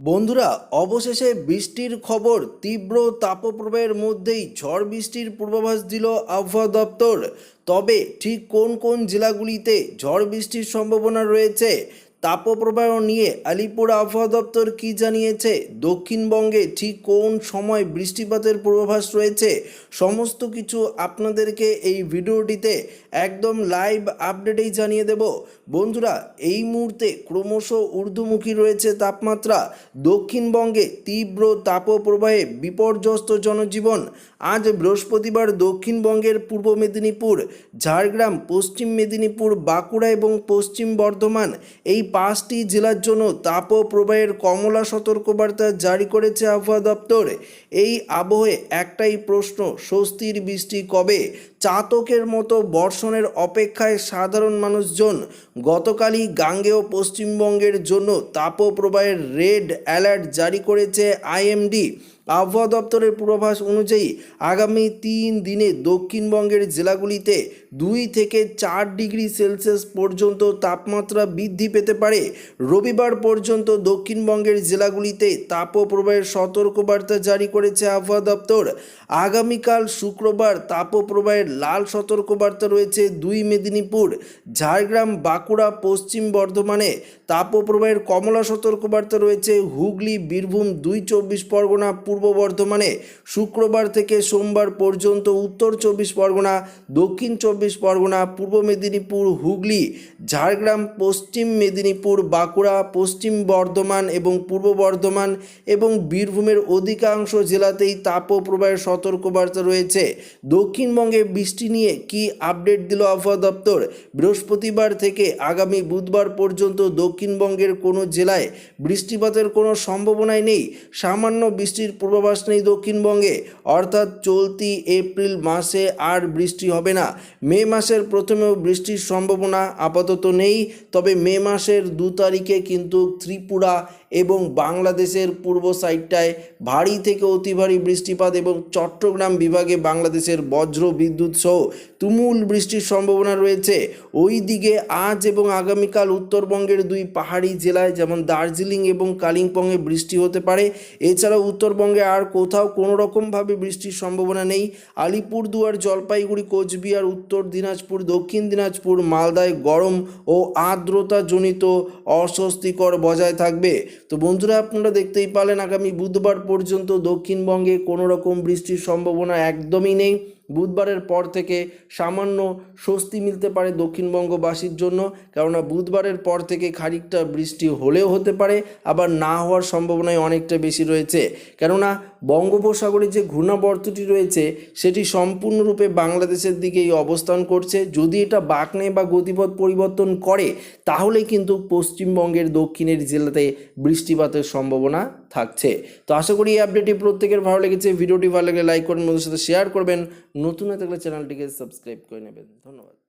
বন্ধুরা, অবশেষে বৃষ্টির খবর তীব্র তাপপ্রবাহের মধ্যেই ঝড় বৃষ্টির পূর্বাভাস দিল আবহাওয়া দপ্তর। তবে ঠিক কোন কোন জেলাগুলিতে ঝড় বৃষ্টির সম্ভাবনা রয়েছে তাপপ্রবাহ নিয়ে আলিপুর আবহাওয়া দপ্তর কি জানিয়েছে? দক্ষিণবঙ্গে ঠিক কোন সময় বৃষ্টিপাতের পূর্বাভাস রয়েছে? সমস্ত কিছু আপনাদেরকে এই ভিডিওটিতে একদম লাইভ আপডেটেই জানিয়ে দেব। বন্ধুরা, এই মুহূর্তে ক্রমশ ঊর্ধ্বমুখী রয়েছে তাপমাত্রা। দক্ষিণবঙ্গে তীব্র তাপপ্রবাহে বিপর্যস্ত জনজীবন। আজ বৃহস্পতিবার দক্ষিণবঙ্গের পূর্ব মেদিনীপুর, ঝাড়গ্রাম, পশ্চিম মেদিনীপুর, বাঁকুড়া এবং পশ্চিম বর্ধমান এই পাঁচটি জেলার জন্য তাপ প্রবাহের কমলা সতর্কবার্তা জারি করেছে আবহাওয়া দপ্তর। এই আবহে একটাই প্রশ্ন, স্বস্তির বৃষ্টি কবে? চাতকের মতো বর্ষণের অপেক্ষায় সাধারণ মানুষজন গতকালই গাঙ্গেয় পশ্চিমবঙ্গের জন্য তাপপ্রবাহের রেড অ্যালার্ট জারি করেছে আইএমডি। আবহাওয়া দপ্তরের পূর্বাভাস অনুযায়ী আগামী তিন দিনে দক্ষিণবঙ্গের জেলাগুলিতে দুই থেকে চার ডিগ্রি সেলসিয়াস পর্যন্ত তাপমাত্রা বৃদ্ধি পেতে পারে। রবিবার পর্যন্ত দক্ষিণবঙ্গের জেলাগুলিতে তাপপ্রবাহের সতর্কবার্তা জারি করেছে আবহাওয়া দপ্তর। আগামীকাল শুক্রবার তাপপ্রবাহের লাল সতর্কবার্তা রয়েছে দুই মেদিনীপুর, ঝাড়গ্রাম, বাঁকুড়া, পশ্চিম বর্ধমানে। তাপপ্রবাহের কমলা সতর্কবার্তা রয়েছে হুগলি, বীরভূম দুই চব্বিশ পরগনা, পূর্ব বর্ধমানে। শুক্রবার থেকে সোমবার পর্যন্ত উত্তর চব্বিশ পরগনা, দক্ষিণ চব্বিশ পরগনা, পূর্ব মেদিনীপুর, হুগলি, ঝাড়গ্রাম, পশ্চিম মেদিনীপুর, বাঁকুড়া, পশ্চিম বর্ধমান এবং পূর্ব বর্ধমান এবং বীরভূমের অধিকাংশ জেলাতেই তাপপ্রবাহের সতর্কবার্তা রয়েছে। দক্ষিণবঙ্গে বৃষ্টি নিয়ে কি আপডেট দিল আবহাওয়া দপ্তর? বৃহস্পতিবার থেকে আগামী বুধবার পর্যন্ত দক্ষিণবঙ্গের কোনো জেলায় বৃষ্টিপাতের কোনো সম্ভাবনাই নেই। সামান্য বৃষ্টির পূর্বাভাস নেই দক্ষিণবঙ্গে। অর্থাৎ চলতি এপ্রিল মাসে আর বৃষ্টি হবে না। মে মাসের প্রথমেও বৃষ্টির সম্ভাবনা আপাতত নেই। তবে মে মাসের দু তারিখে কিন্তু ত্রিপুরা এবং বাংলাদেশের পূর্ব সাইডটায় ভারী থেকে অতি ভারী বৃষ্টিপাত এবং চট্টগ্রাম বিভাগে বাংলাদেশের বজ্র বিদ্যুৎ সহ তুমুল বৃষ্টির সম্ভাবনা রয়েছে। ওই দিকে আজ এবং আগামীকাল উত্তরবঙ্গের দুই পাহাড়ি জেলায় যেমন দার্জিলিং এবং কালিম্পংয়ে বৃষ্টি হতে পারে। এছাড়াও উত্তরবঙ্গে আর কোথাও কোনো রকমভাবে বৃষ্টির সম্ভাবনা নেই। আলিপুরদুয়ার, জলপাইগুড়ি, কোচবিহার, উত্তর দিনাজপুর, দক্ষিণ দিনাজপুর, মালদায় গরম ও আর্দ্রতাজনিত অস্বস্তিকর বজায় থাকবে। তো বন্ধুরা, আপনারা দেখতেই পারলেন, আগামী বুধবার পর্যন্ত দক্ষিণবঙ্গে কোনো রকম বৃষ্টির সম্ভাবনা একদমই নেই। বুধবারের পর থেকে সামান্য স্বস্তি মিলতে পারে দক্ষিণবঙ্গবাসীর জন্য, কেননা বুধবারের পর থেকে খানিকটা বৃষ্টি হলেও হতে পারে, আবার না হওয়ার সম্ভাবনাই অনেকটা বেশি রয়েছে। কেননা বঙ্গোপসাগরে যে ঘূর্ণাবর্তটি রয়েছে, সেটি সম্পূর্ণরূপে বাংলাদেশের দিকেই অবস্থান করছে। যদি এটা বাঁকনে বা গতিপথ পরিবর্তন করে, তাহলে কিন্তু পশ্চিমবঙ্গের দক্ষিণের জেলাতে বৃষ্টিপাতের সম্ভাবনা থাকছে। তো আশা করি এই আপডেটটি প্রত্যেকের ভালো লেগেছে। ভিডিওটি ভালো লাগলে লাইক করবেন, বন্ধুদের সাথে শেয়ার করবেন। নতুন হয়ে থাকলে চ্যানেলটিকে সাবস্ক্রাইব করে নেবেন। ধন্যবাদ।